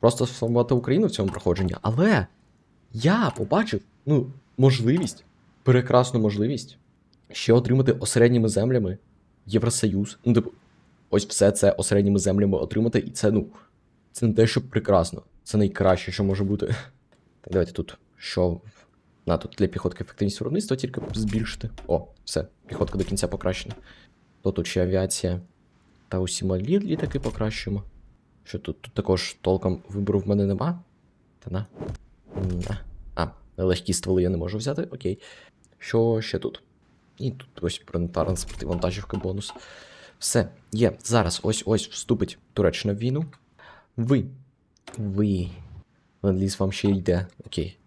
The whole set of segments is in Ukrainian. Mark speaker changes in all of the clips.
Speaker 1: просто сформувати Україну в цьому проходженні. Але я побачив, ну, можливість, прекрасну можливість ще отримати осередніми землями Євросоюз. Ну, типу, ось все це осередніми землями отримати, і це, ну, це не те, що прекрасно. Це найкраще, що може бути. Так, давайте тут що. На, тут для піхотки ефективність виробництва тільки збільшити. О, все, піхотка до кінця покращена. То тут ще авіація та усі малі літаки покращуємо. Що тут? Тут також толком вибору в мене нема. Та на. А, легкі стволи я не можу взяти, окей. Що ще тут? І тут ось бронетранспорт і вантажівка бонус. Все, є. Зараз ось ось вступить Туреччина в війну. Ви. Ви. Ленд-ліз вам ще йде. Окей.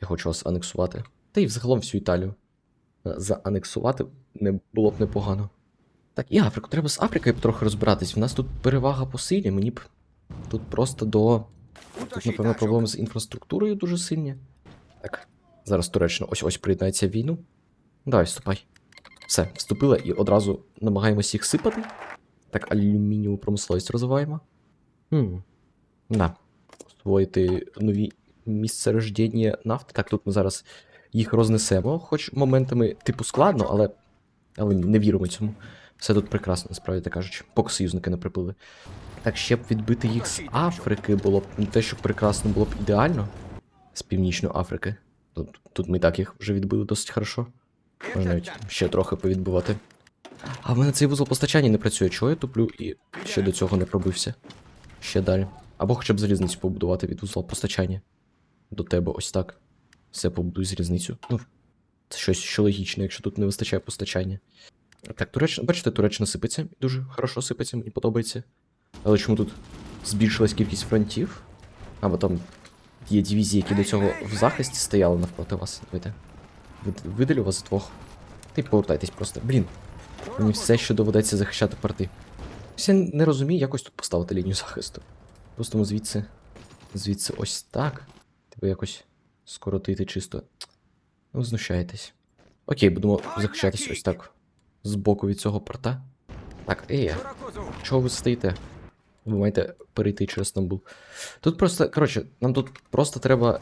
Speaker 1: Я хочу вас анексувати. Та й взагалом всю Італію. Е, Заанексувати не було б непогано. Так, і Африку. Треба з Африкою трохи розбиратись. У нас тут перевага по силі, мені б тут просто до. Тут, напевно, проблеми з інфраструктурою дуже сильні. Так, зараз Туреччина ось ось приєднається в війну. Давай, вступай. Все, вступила і одразу намагаємось їх сипати. Так, алюмінієву промисловість розвиваємо. Хм. Да. Освоїти нові місця рождення нафти. Так, тут ми зараз їх рознесемо, хоч моментами типу складно, але. Але не віримо цьому. Все тут прекрасно, насправді кажучи, поки союзники не приплили. Так, ще б відбити їх з Африки було б не те, що прекрасно було б ідеально. З Північної Африки. Тут, тут ми і так їх вже відбили досить хорошо. Можна навіть ще трохи повідбивати. А в мене цей вузол постачання не працює. Чого я туплю і ще до цього не пробився? Ще далі. Або хоча б залізницю побудувати від вузла постачання. До тебе ось так. Все побудуй залізницю. Ну, це щось що логічне, якщо тут не вистачає постачання. Так, Туреччина, бачите, Туреччина сипеться. Дуже хорошо сипеться, мені подобається. Але чому тут збільшилась кількість фронтів? Або там є дивізії, які до цього в захисті стояли навпроти вас. Давайте. Видалю вас двох. Та й повертайтесь просто. Блін. Мені все ще доведеться захищати порти. Я не розумію, якось тут поставити лінію захисту. Просто ми звідси. Звідси ось так. Тебе якось скоротити чисто. Ну, знущаєтесь. Окей, будемо захищатись ось так. Збоку від цього порта. Так, ей, чого ви стоїте? Ви маєте перейти через Стамбул. Тут просто, коротше, нам тут просто треба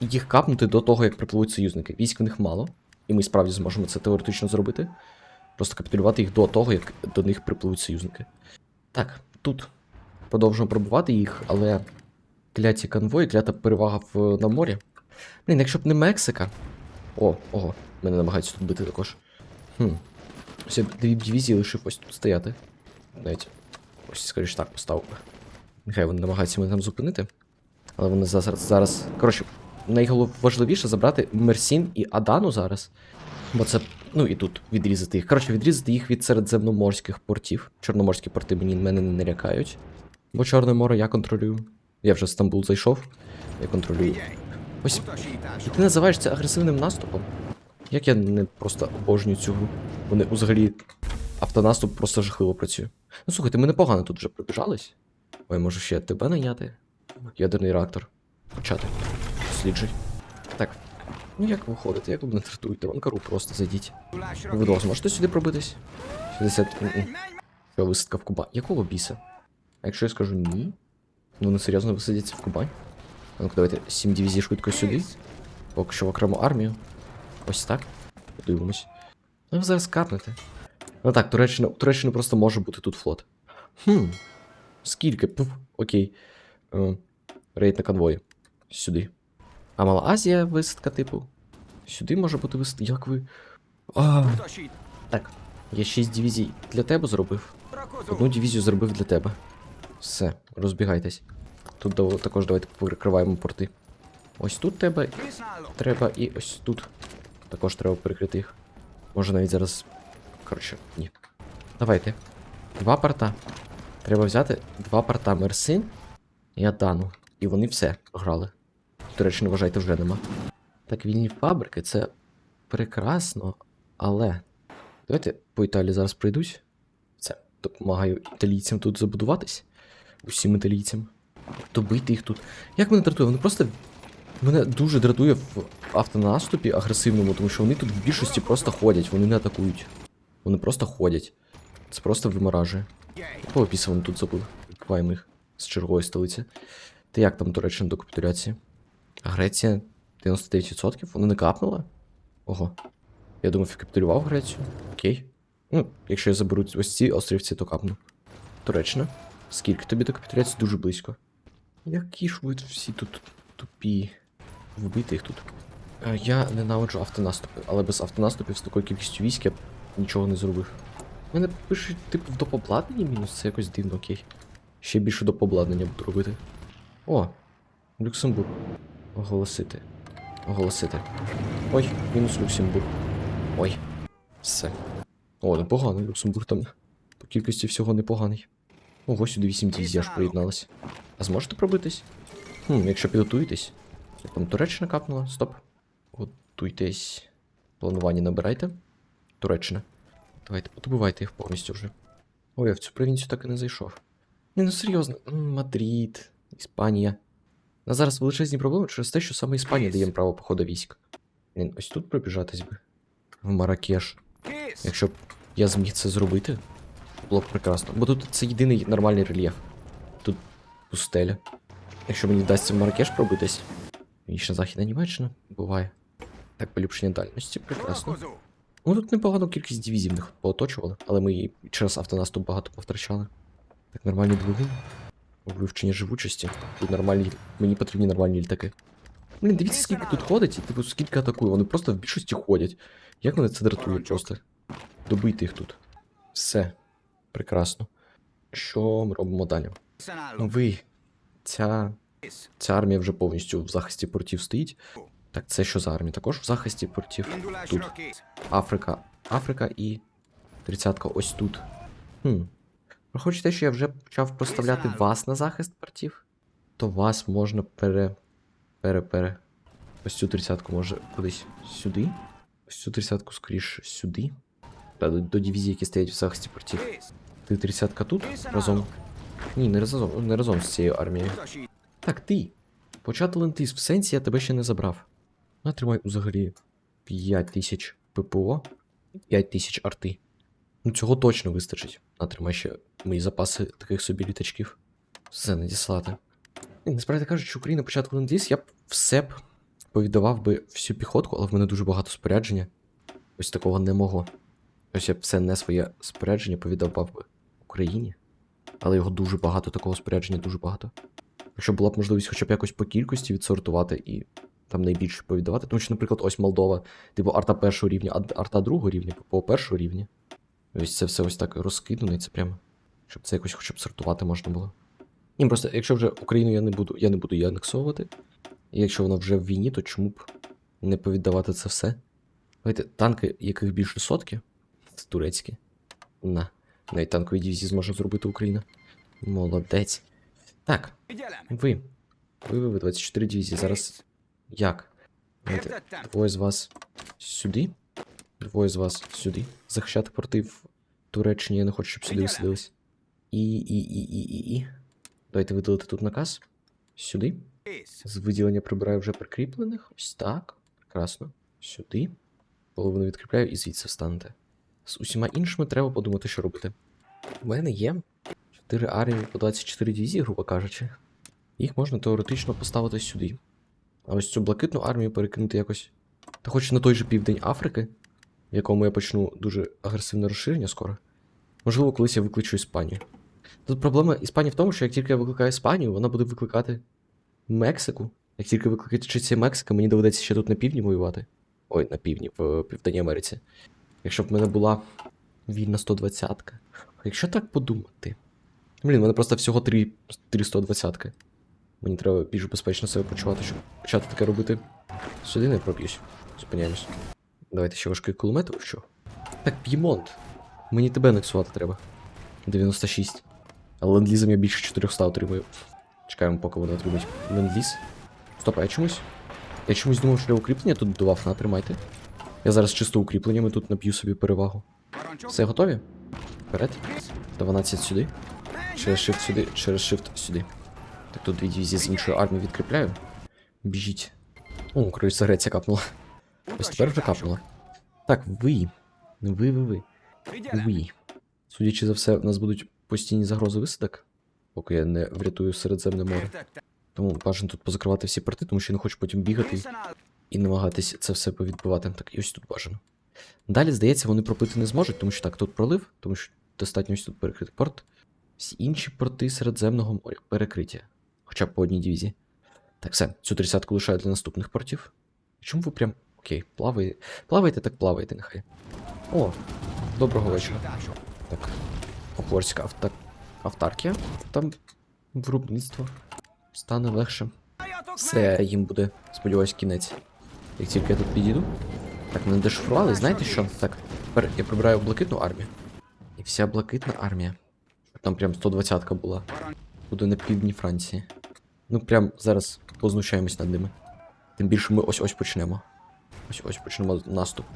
Speaker 1: їх капнути до того, як припливуть союзники. Військ в них мало, і ми справді зможемо це теоретично зробити. Просто капітулювати їх до того, як до них припливуть союзники. Так, тут продовжуємо пробувати їх, але кляті конвої, клята перевага в, на морі. Блін, якщо б не Мексика. О, ого, мене намагаються тут бити також. Хм. Б дві дивізії лишив тут стояти. Навіть ось, скоріше так, поставив. Нехай вони намагаються мене там зупинити. Але вони зараз. зараз... Коротше, найважливіше забрати Мерсін і Адану зараз. Бо це. Ну і тут відрізати їх. Коротше, відрізати їх від середземноморських портів. Чорноморські порти мені мене не лякають. Бо Чорне море я контролюю. Я вже в Стамбул зайшов. Я контролюю. Ось і ти називаєш це агресивним наступом? Як я не просто обожнюю цю гру? Вони взагалі автонаступ просто жахливо працює. Ну слухайте, ми непогано тут вже пробіжались. Ой, можу ще тебе найняти. Ядерний реактор. Почати. Досліджуй. Так. Ну як виходите, як ви мене тратуєте? В Анкару просто зайдіть. Ви двох зможете сюди пробитись? 60. Що, висадка в Кубань? Якого біса? А якщо я скажу ні? Ну вони серйозно висадяться в Кубань? Ну-ка, давайте 7 дивізій швидко сюди. Поки що в окрему армію. Ось так. Подивимось. Ну, зараз капнете. Ну так, Туреччина, у Туреччини просто може бути тут флот. Хм. Скільки? Пф, окей. Е, рейд на конвої. Сюди. А Мала Азія висадка, типу. Сюди може бути висадка. Як ви. А, так. Я 6 дивізій для тебе зробив. Одну дивізію зробив для тебе. Все, розбігайтесь. Тут також давайте перекриваємо порти. Ось тут тебе треба і ось тут. Також треба перекрити їх. Може навіть зараз. Коротше, ні. Давайте. Два порта. Треба взяти два порта Мерсин і Адану. І вони все грали. До речі, не вважайте, вже нема. Так, вільні фабрики це прекрасно, але. Давайте по Італії зараз пройдусь. Це допомагаю італійцям тут забудуватись. Усім італійцям. Добити їх тут. Як мене дратує? Вони просто. Мене дуже дратує в автонаступі агресивному, тому що вони тут в більшості просто ходять, вони не атакують. Вони просто ходять. Це просто виморажує. Якого піса вони тут забули? Відкриваємо їх з чергової столиці. Ти як там Туреччина до капітуляції? Греція 99%? Вона не капнула? Ого. Я думав, я капітулював Грецію. Окей. Ну, якщо я заберу ось ці острівці, то капну. Туреччина. Скільки тобі до капітуляції? Дуже близько. Які ж ви всі тут тупі. Вбити їх тут. Е, Я ненавиджу автонаступи, але без автонаступів з такою кількістю військ я б нічого не зробив. У мене пишуть, типу, в допобладнанні мінус, це якось дивно, окей. Ще більше допобладнання буду робити. О, Люксембург. Оголосити. Оголосити. Ой, мінус Люксембург. Ой. Все. О, непогано, Люксембург там по кількості всього непоганий. Ого, сюди 8 дивізій аж приєдналось. А зможете пробитись? Хм, якщо підготуєтесь. Там Туреччина капнула? Стоп. Готуйтесь. Планування набирайте. Туреччина. Давайте, подобивайте їх повністю вже. Ой, я в цю провінцію так і не зайшов. Ні, ну серйозно. Мадрид, Іспанія. На зараз величезні проблеми через те, що саме Іспанія дає право походу військ. Блін, ось тут пробіжатись би. В Маракеш. Якщо б я зміг це зробити, було б прекрасно. Бо тут це єдиний нормальний рельєф. Тут пустеля. Якщо мені вдасться в Маракеш пробитись. Північна Західна Німеччина буває. Так, поліпшення дальності, прекрасно. Ну тут непогану кількість дивізій в них пооточували, але ми і через автонаступ багато повтрачали. Так, нормальні двигун. Вивчення живучості. Тут нормальні. Мені потрібні нормальні літаки. Блін, дивіться, скільки тут ходить, і типу скільки атакує. Вони просто в більшості ходять. Як мене це дратує просто? Добити їх тут. Все. Прекрасно. Що ми робимо далі? Ну ви. Ця. Ця армія вже повністю в захисті портів стоїть. Так, це що за армія? Також в захисті портів. Тут. Африка. Африка і. Тридцятка ось тут. Хм. Враховуючи що я вже почав проставляти вас на захист портів, то вас можна пере. пере пере. Ось цю тридцятку може кудись сюди. Ось цю тридцятку скоріше сюди. Та до, до дивізії, які стоять в захисті портів. Ти тридцятка тут разом. Ні, не разом, не разом з цією армією. Так, ти. Почати лентис в сенсі я тебе ще не забрав. Натримай взагалі 5 тисяч ППО, 5 тисяч арти. Ну цього точно вистачить. Натримай ще мої запаси таких собі літачків. Все надіслати. Насправді кажучи, Україна початку лендіс, я б все б повіддавав би всю піхотку, але в мене дуже багато спорядження. Ось такого не мого. Ось я б все не своє спорядження повіддавав би Україні. Але його дуже багато, такого спорядження дуже багато. Якщо була б можливість хоча б якось по кількості відсортувати і там найбільше повіддавати. Тому що, наприклад, ось Молдова, типу арта першого рівня, а арта другого рівня, по першого рівня. Ось це все ось так розкидано, і це прямо. Щоб це якось хоча б сортувати можна було. Ні, просто якщо вже Україну я не буду, я не буду її анексовувати. І якщо вона вже в війні, то чому б не повіддавати це все? Давайте, танки, яких більше сотки, це турецькі. На. Навіть танкові дивізії зможе зробити Україна. Молодець. Так, ви. Ви, ви, ви, 24 дивізії. Зараз. Як? Давайте, двоє з вас сюди. Двоє з вас сюди. Захищати порти в Туреччині, я не хочу, щоб сюди висадились. І, і, і, і, і, і. Давайте видалити тут наказ. Сюди. З виділення прибираю вже прикріплених. Ось так. Прекрасно. Сюди. Половину відкріпляю і звідси встанете. З усіма іншими треба подумати, що робити. У мене є 4 армії по 24 дивізії, грубо кажучи. Їх можна теоретично поставити сюди. А ось цю блакитну армію перекинути якось. Та хоч на той же південь Африки, в якому я почну дуже агресивне розширення скоро. Можливо, колись я викличу Іспанію. Тут проблема Іспанії в тому, що як тільки я викликаю Іспанію, вона буде викликати Мексику. Як тільки викликається Мексика, мені доведеться ще тут на півдні воювати. Ой, на півдні, в Південній Америці. Якщо б в мене була вільна 120-ка. Якщо так подумати. Блін, в мене просто всього 3, 3 120-ки. Мені треба більш безпечно себе почувати, щоб почати таке робити. Сюди не проб'юсь. Зупиняємось. Давайте ще важкий кулемет що. Так, П'ємонт. Мені тебе анексувати треба. 96. А ленд-лізом я більше 400 отримую. Чекаємо, поки вони отримують ленд-ліз. Стоп, а я чомусь. Я чомусь думав, що для укріплення тут будував, на, тримайте. Я зараз чисто укріпленнями тут наб'ю собі перевагу. Все готові? Вперед. 12 сюди. Через shift сюди, через shift сюди. Так тут дві дивізії з іншої армії відкріпляю. Біжіть. О, кровіця Греція капнула. Ось тепер вже капнула. Так, ви. Ви, ви, ви. Ви. Судячи за все, в нас будуть постійні загрози висадок, поки я не врятую Середземне море. Тому бажано тут позакривати всі порти, тому що я не хочу потім бігати і намагатись це все повідбивати. Так, і ось тут бажано. Далі, здається, вони пропити не зможуть, тому що так, тут пролив, тому що достатньо ось тут перекрити порт. Всі інші порти Середземного моря перекриті. Хоча б по одній дивізії. Так, все, цю тридцятку лишаю для наступних портів. Чому ви прям. Окей, плаваєте. Плавайте, так плавайте, нехай. О, доброго вечора. Так. Охорська авта... автаркія. Там виробництво стане легше. Все їм буде, сподіваюсь, кінець. Як тільки я тут підійду. Так, мене дешифрували, знаєте що? Так, тепер я прибираю блакитну армію. І вся блакитна армія. Там прям 120-ка була. Буде на півдні Франції. Ну прям зараз познущаємось над ними. Тим більше ми ось ось почнемо. Ось ось почнемо наступ.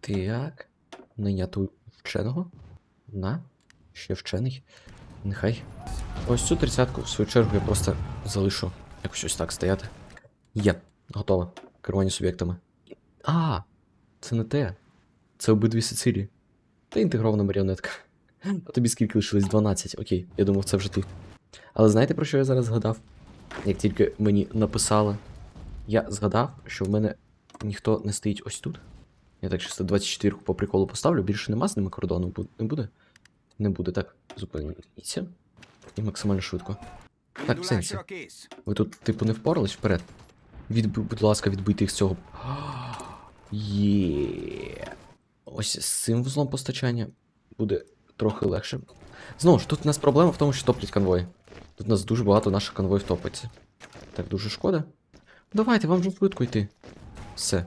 Speaker 1: Так. Найняти вченого. На. Ще вчений. Нехай. Ось цю тридцятку, в свою чергу, я просто залишу якось ось так стояти. Є, готово. Керування суб'єктами. А, це не те. Це обидві Сицилії. Та інтегрована маріонетка. Тобі скільки лишилось? 12. Окей, я думав, це вже ти. Але знаєте про що я зараз згадав? Як тільки мені написали, я згадав, що в мене ніхто не стоїть ось тут. Я так чисто 24 по приколу поставлю, більше нема з ними кордону, не буде? Не буде, так. Зупиніться. І максимально швидко. Так, в сенсі. Ви тут, типу, не впорались вперед? Відб... Будь ласка, відбийте їх з цього. Є. Ось з цим вузлом постачання буде трохи легше. Знову ж, тут у нас проблема в тому, що топлять конвої. Тут у нас дуже багато наших конвоїв топиться. Так, дуже шкода. Давайте, вам вже швидко йти. Все.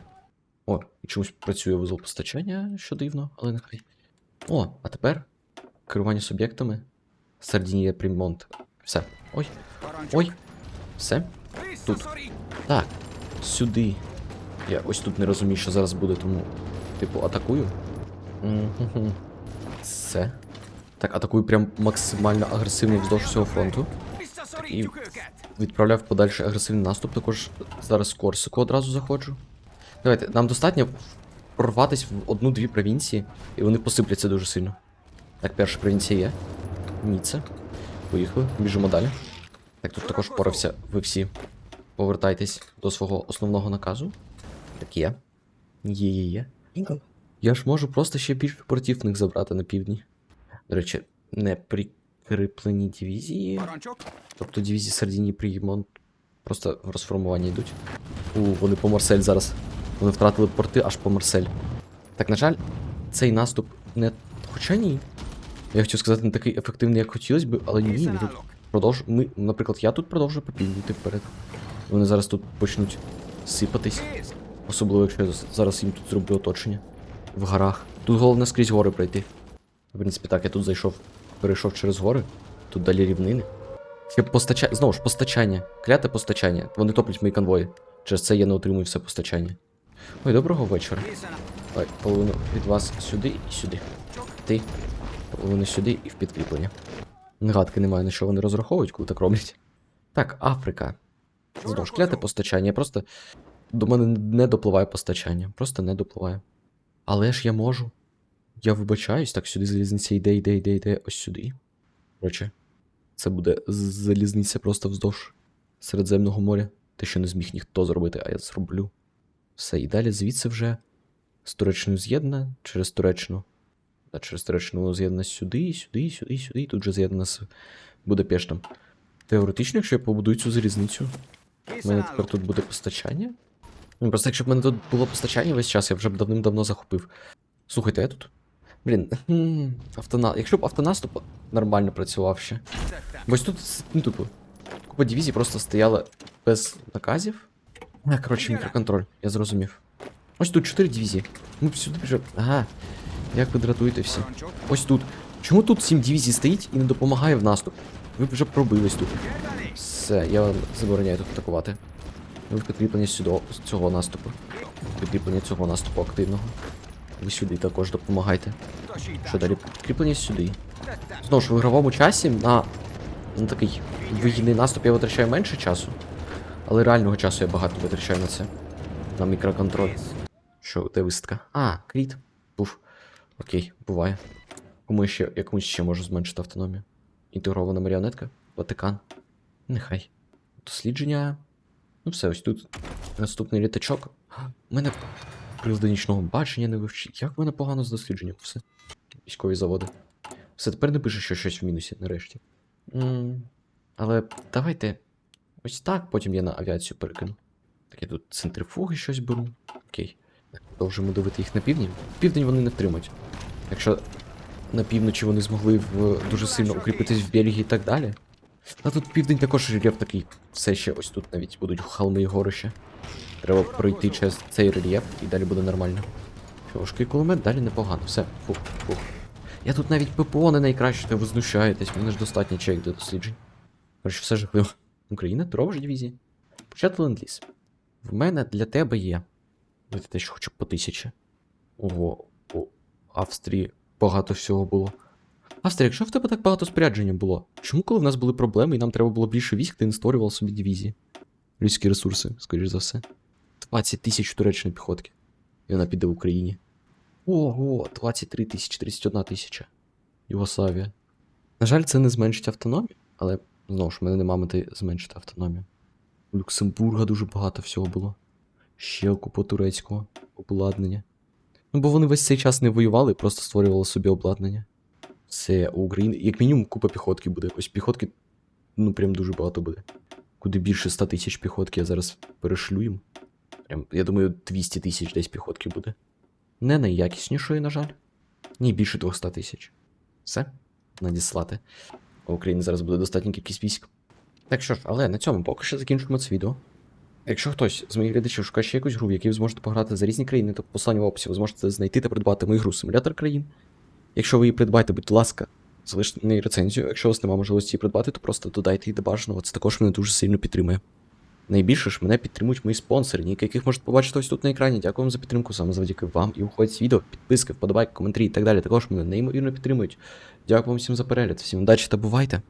Speaker 1: О, і чомусь працює вузол постачання, що дивно, але нехай. О, а тепер керування суб'єктами. Сардінія Примонт. Все. Ой, ой. Все. Тут. Так. Сюди. Я ось тут не розумію, що зараз буде, тому, типу, атакую. Все. Так, атакую прям максимально агресивно вздовж всього фронту. І відправляв подальший агресивний наступ. Також зараз Корсику одразу заходжу. Давайте, нам достатньо прорватися в одну-дві провінції, і вони посипляться дуже сильно. Так, перша провінція є. Ніце. Поїхали, біжимо далі. Так, тут також порався. Ви всі повертайтесь до свого основного наказу. Так є. Є, є, є. Я ж можу просто ще більше портів них забрати на півдні. До речі, не прикріплені дивізії. Тобто дивізії Сардінії Приймон просто в розформування йдуть. У, вони по Марсель зараз. Вони втратили порти аж по Марсель. Так, на жаль, цей наступ не. Хоча ні. Я хотів сказати, не такий ефективний, як хотілося б, але ні, ми тут продовж... Ми, наприклад, я тут продовжую по йти вперед. Вони зараз тут почнуть сипатись. Особливо, якщо я зараз їм тут зроблю оточення. В горах. Тут головне скрізь гори пройти. В принципі, так, я тут зайшов, перейшов через гори. Тут далі рівнини. Ще постачання. Знову ж, постачання. Кляте постачання. Вони топлять мої конвої. Через це я не отримую все постачання. Ой, доброго вечора. Ой, половину від вас сюди і сюди. Ти. Половину сюди і в підкріплення. Гадки немає, на що вони розраховують, коли так роблять. Так, Африка. Знову ж кляте постачання. Просто. До мене не допливає постачання. Просто не допливає. Але ж я можу. Я вибачаюсь, так сюди залізниця йде, йде, йде, йде, ось сюди. Коротше, це буде залізниця просто вздовж Середземного моря. Те, що не зміг ніхто зробити, а я зроблю. Все, і далі звідси вже з Туреччиною з'єднана через Туреччину. А через Туреччину з'єднана сюди, сюди, сюди, сюди, і тут же з'єднана з Будапештом. Теоретично, якщо я побудую цю залізницю, у мене тепер тут буде постачання. Ну, Просто якщо б мене тут було постачання весь час, я вже б давним-давно захопив. Слухайте, я тут. Блін, автона... якщо б автонаступ нормально працював ще. Бо ось тут, ну, типу, купа дивізій просто стояла без наказів. А, коротше, мікроконтроль, я зрозумів. Ось тут 4 дивізії. Ми сюди вже. Ага. Як ви дратуєте всі? Ось тут. Чому тут 7 дивізій стоїть і не допомагає в наступ? Ви б вже пробились тут. Все, я вам забороняю тут атакувати. Ви підкріплення сюди, цього наступу. Підкріплення цього наступу активного. Ви сюди також допомагайте. Що далі? Підкріплення сюди. Знову ж в ігровому часі на, на такий вигідний наступ я витрачаю менше часу. Але реального часу я багато витрачаю на це. На мікроконтроль. Що, де висадка? А, кріт. Пуф. Окей, буває. Кому ще, я комусь ще можу зменшити автономію. Інтегрована маріонетка? Ватикан. Нехай. Дослідження. Ну, все, ось тут наступний літачок. У мене прилади нічного бачення не вивчить. Як в мене погано з дослідженням? Все. Військові заводи. Все, тепер не пише, що щось в мінусі, нарешті. м але давайте ось так, потім я на авіацію перекину. Так я тут центрифуги щось беру. Окей. Продовжуємо дивити їх на півдні. Південь вони не втримать. Якщо на півночі вони змогли в, дуже сильно укріпитись в Бельгії і так далі. А тут південь також рельєф такий. Все ще ось тут навіть будуть холми і горища. Треба пройти через цей рельєф і далі буде нормально. Важкий кулемет далі непогано. Все, фух, фух. Я тут навіть ППО не найкраще, то ви знущаєтесь, мене ж достатньо чек для досліджень. Коротше, все жахливо. Україна, дрова ж дивізії. Почати ленд-ліз. В мене для тебе є. Давайте те, що хоча б по тисячі. Ого, у Австрії багато всього було. Австрія, якщо в тебе так багато спорядження було, чому коли в нас були проблеми і нам треба було більше військ, ти не створював собі дивізії? Людські ресурси, скоріш за все. 20 тисяч туречної піхотки. І вона піде в Україні. Ого, 23 тисячі, 31 тисяча. Югославія. На жаль, це не зменшить автономію, але знову ж мене нема мети зменшити автономію. У Люксембурга дуже багато всього було. Ще окупу турецького обладнання. Ну, бо вони весь цей час не воювали, просто створювали собі обладнання. Це у України, як мінімум, купа піхотки буде. Ось піхотки, ну прям дуже багато буде. Куди більше 100 тисяч піхотки я зараз перешлю їм. Прям, я думаю, 200 тисяч десь піхотки буде. Не найякіснішої, на жаль. Ні, більше 200 тисяч. Все, надіслати. У України зараз буде достатня кількість військ. Так що ж, але на цьому поки що закінчуємо це відео. Якщо хтось з моїх глядачів шукає ще якусь гру, в якій ви зможете пограти за різні країни, то в посланні в описі ви зможете знайти та придбати мою гру Симулятор країн. Якщо ви її придбаєте, будь ласка, залиште неї рецензію. Якщо у вас немає можливості її придбати, то просто додайте її до бажаного. Це також мене дуже сильно підтримує. Найбільше ж мене підтримують мої спонсори, ніяк яких можете побачити ось тут на екрані. Дякую вам за підтримку, саме завдяки вам і уходять відео, підписки, вподобайки, коментарі і так далі. Також мене неймовірно підтримують. Дякую вам всім за перегляд, всім удачі та бувайте!